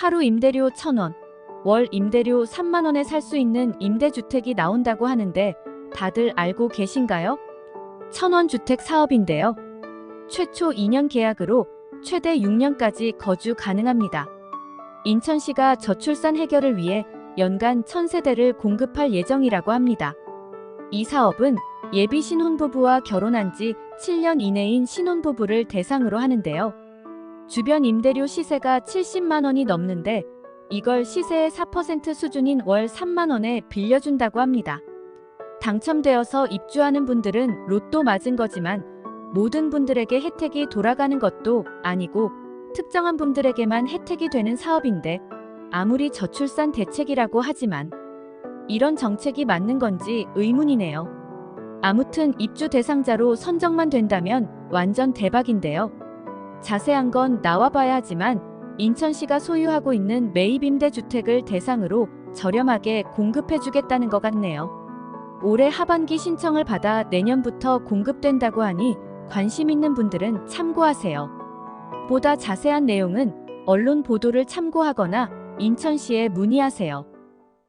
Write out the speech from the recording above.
하루 임대료 1,000원, 월 임대료 3만 원에 살 수 있는 임대주택이 나온다고 하는데 다들 알고 계신가요? 천원 주택 사업인데요. 최초 2년 계약으로 최대 6년까지 거주 가능합니다. 인천시가 저출산 해결을 위해 연간 1000세대를 공급할 예정이라고 합니다. 이 사업은 예비 신혼부부와 결혼한 지 7년 이내인 신혼부부를 대상으로 하는데요. 주변 임대료 시세가 70만 원이 넘는데 이걸 시세의 4% 수준인 월 3만 원에 빌려준다고 합니다. 당첨되어서 입주하는 분들은 로또 맞은 거지만 모든 분들에게 혜택이 돌아가는 것도 아니고 특정한 분들에게만 혜택이 되는 사업인데 아무리 저출산 대책이라고 하지만 이런 정책이 맞는 건지 의문이네요. 아무튼 입주 대상자로 선정만 된다면 완전 대박인데요. 자세한 건 나와봐야 하지만 인천시가 소유하고 있는 매입 임대 주택을 대상으로 저렴하게 공급해주겠다는 것 같네요. 올해 하반기 신청을 받아 내년부터 공급된다고 하니 관심 있는 분들은 참고하세요. 보다 자세한 내용은 언론 보도를 참고하거나 인천시에 문의하세요.